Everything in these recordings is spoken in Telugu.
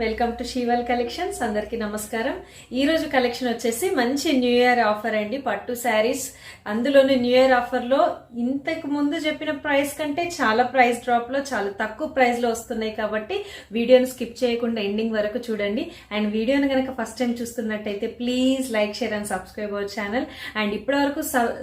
Welcome to షీవల్ collections. అందరికీ నమస్కారం. ఈ రోజు కలెక్షన్ వచ్చేసి మంచి న్యూ ఇయర్ ఆఫర్ అండి. పట్టు శారీస్. అందులోని న్యూ ఇయర్ ఆఫర్లో ఇంతకు ముందు చెప్పిన ప్రైస్ కంటే చాలా ప్రైస్ డ్రాప్లో చాలా తక్కువ ప్రైస్లో వస్తున్నాయి కాబట్టి వీడియోను స్కిప్ చేయకుండా ఎండింగ్ వరకు చూడండి. అండ్ వీడియోను కనుక ఫస్ట్ టైం చూస్తున్నట్టయితే please like share and subscribe our channel. And ఇప్పటి వరకు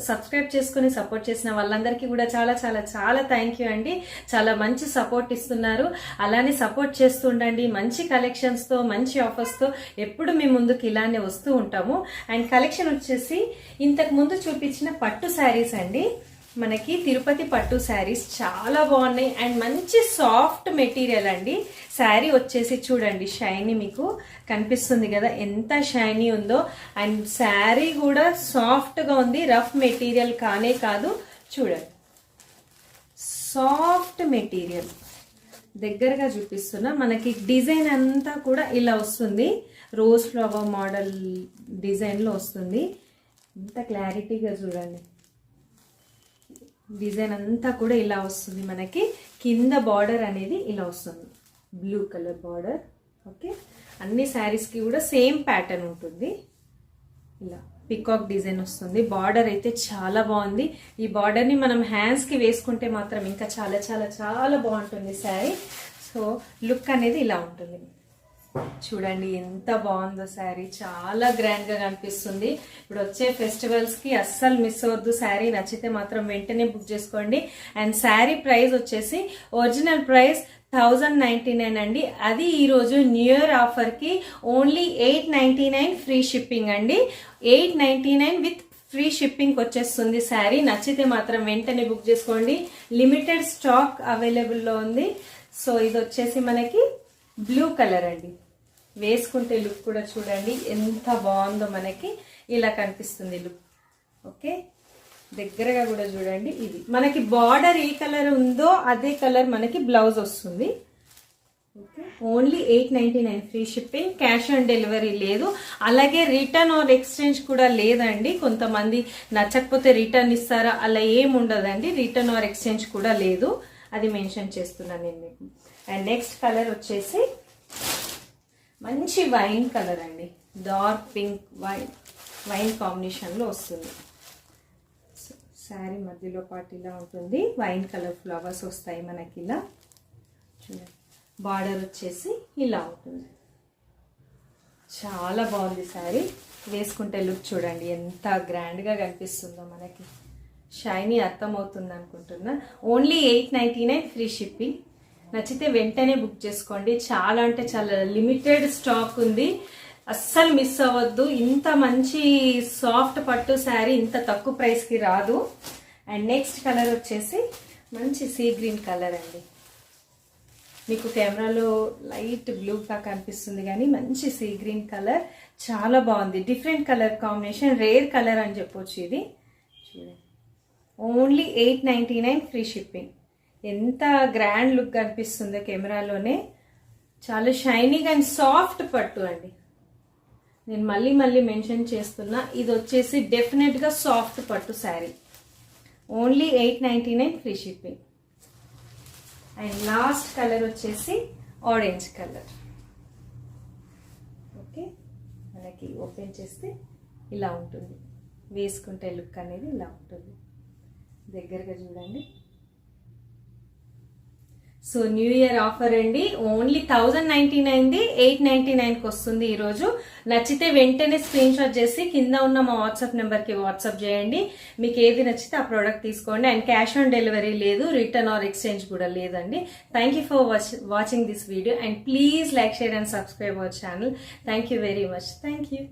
సబ్స్క్రైబ్ చేసుకుని సపోర్ట్ చేసిన వాళ్ళందరికీ కూడా చాలా చాలా చాలా థ్యాంక్ యూ అండి. చాలా మంచి సపోర్ట్ ఇస్తున్నారు. అలానే సపోర్ట్ చేస్తుండండి మంచి కలెక్షన్ కలెక్షన్స్తో మంచి ఆఫర్స్తో ఎప్పుడు మీ ముందుకు ఇలానే వస్తూ ఉంటాము. అండ్ కలెక్షన్ వచ్చేసి ఇంతకు ముందు చూపించిన పట్టు శారీస్ అండి. మనకి తిరుపతి పట్టు శారీస్ చాలా బాగున్నాయి. అండ్ మంచి సాఫ్ట్ మెటీరియల్ అండి. శారీ వచ్చేసి చూడండి షైనీ మీకు కనిపిస్తుంది కదా ఎంత షైనీ ఉందో. అండ్ శారీ కూడా సాఫ్ట్గా ఉంది రఫ్ మెటీరియల్ కానే కాదు. చూడండి. సాఫ్ట్ మెటీరియల్ దగ్గరగా చూపిస్తున్నా. మనకి డిజైన్ అంతా కూడా ఇలా వస్తుంది. రోజ్ ఫ్లవర్ మోడల్ డిజైన్లో వస్తుంది. ఇంత క్లారిటీగా చూడండి. డిజైన్ అంతా కూడా ఇలా వస్తుంది మనకి. కింద బార్డర్ అనేది ఇలా వస్తుంది. Blue colour border. ఓకే. అన్ని శారీస్కి కూడా సేమ్ ప్యాటర్న్ ఉంటుంది. ఇలా. పికాక్ డిజైన్ వస్తుంది. బార్డర్ అయితే చాలా బాగుంది. ఈ బార్డర్ని మనం హ్యాండ్స్కి వేసుకుంటే మాత్రం ఇంకా చాలా చాలా చాలా బాగుంటుంది శారీ. సో లుక్ అనేది ఇలా ఉంటుంది. చూడండి ఎంత బాగుందో శారీ. చాలా గ్రాండ్గా కనిపిస్తుంది. ఇప్పుడు వచ్చే ఫెస్టివల్స్కి అస్సలు మిస్ అవ్వద్దు. శారీ నచ్చితే మాత్రం వెంటనే బుక్ చేసుకోండి. అండ్ శారీ ప్రైస్ వచ్చేసి original price thousand ninety nine అండి. అది ఈరోజు new year ఆఫర్కి only eight ninety nine free shipping అండి. Eight ninety nine with free shipping వచ్చేస్తుంది శారీ. నచ్చితే మాత్రం వెంటనే బుక్ చేసుకోండి. లిమిటెడ్ స్టాక్ అవైలబుల్లో ఉంది. సో ఇది వచ్చేసి మనకి బ్లూ కలర్ అండి. వేసుకుంటే లుక్ కూడా చూడండి. ఎంత బాగుందో మనకి. ఇలా కనిపిస్తుంది లుక్ ఓకే దగ్గరగా కూడా చూడండి ఇది. మనకి బార్డర్ ఏ కలర్ ఉందో అదే కలర్ మనకి బ్లౌజ్ వస్తుంది. Only eight ninety nine free shipping cash on delivery లేదు. అలాగే రిటర్న్ ఆర్ ఎక్స్చేంజ్ కూడా లేదండి. కొంతమంది నచ్చకపోతే రిటర్న్ ఇస్తారా? అలా ఏం ఉండదండి. రిటర్న్ ఆర్ ఎక్స్చేంజ్ కూడా లేదు. అది మెన్షన్ చేస్తున్నాను నేను మీకు. అండ్ నెక్స్ట్ కలర్ వచ్చేసి మంచి వైన్ కలర్ అండి. డార్క్ పింక్ వైన్ వైన్ కాంబినేషన్లో వస్తుంది. శారీ మధ్యలో పాటు ఇలా ఉంటుంది. వైన్ కలర్ ఫ్లవర్స్ వస్తాయి మనకి ఇలా. చూడండి. బార్డర్ వచ్చేసి ఇలా ఉంటుంది. చాలా బాగుంది శారీ. వేసుకుంటే లుక్ చూడండి. ఎంత గ్రాండ్గా కనిపిస్తుందో మనకి. షైనీ అర్థమవుతుంది అనుకుంటున్నా. Only eight ninety nine free shipping నచ్చితే వెంటనే బుక్ చేసుకోండి. చాలా అంటే చాలా లిమిటెడ్ స్టాక్ ఉంది. అస్సలు మిస్ అవ్వద్దు. ఇంత మంచి సాఫ్ట్ పట్టు శారీ ఇంత తక్కువ ప్రైస్కి రాదు. అండ్ నెక్స్ట్ కలర్ వచ్చేసి మంచి సీ గ్రీన్ కలర్ అండి. మీకు కెమెరాలో లైట్ బ్లూగా కనిపిస్తుంది కానీ మంచి సీ గ్రీన్ కలర్ చాలా బాగుంది. Different colour combination rare colour అని చెప్పొచ్చు ఇది. చూడండి. Only eight ninety nine free shipping ఎంత గ్రాండ్ లుక్ కనిపిస్తుందో కెమెరాలోనే చాలా షైనింగ్ అండ్ సాఫ్ట్ పట్టు అండి. నేను మళ్ళీ మళ్ళీ మెన్షన్ చేస్తున్నా ఇది వచ్చేసి డెఫినెట్గా సాఫ్ట్ పట్టు sari only eight ninety nine free shipping and last colour వచ్చేసి ఆరెంజ్ కలర్ ఓకే మనకి ఓపెన్ చేస్తే ఇలా ఉంటుంది. వేసుకుంటే లుక్ అనేది ఇలా ఉంటుంది. దగ్గరగా చూడండి. సో న్యూ ఇయర్ ఆఫర్ అండి. ఓన్లీ థౌజండ్ నైన్టీ నైన్ది ఎయిట్ నైన్టీ నైన్కి వస్తుంది ఈరోజు. నచ్చితే వెంటనే స్క్రీన్ షాట్ చేసి కింద ఉన్న మా వాట్సాప్ నెంబర్కి వాట్సాప్ చేయండి. మీకు ఏది నచ్చితే ఆ ప్రోడక్ట్ తీసుకోండి. అండ్ క్యాష్ ఆన్ డెలివరీ లేదు రిటర్న్ ఆర్ ఎక్స్చేంజ్ కూడా లేదండి. Thank you for watching this video and please like share and subscribe our channel thank you very much thank you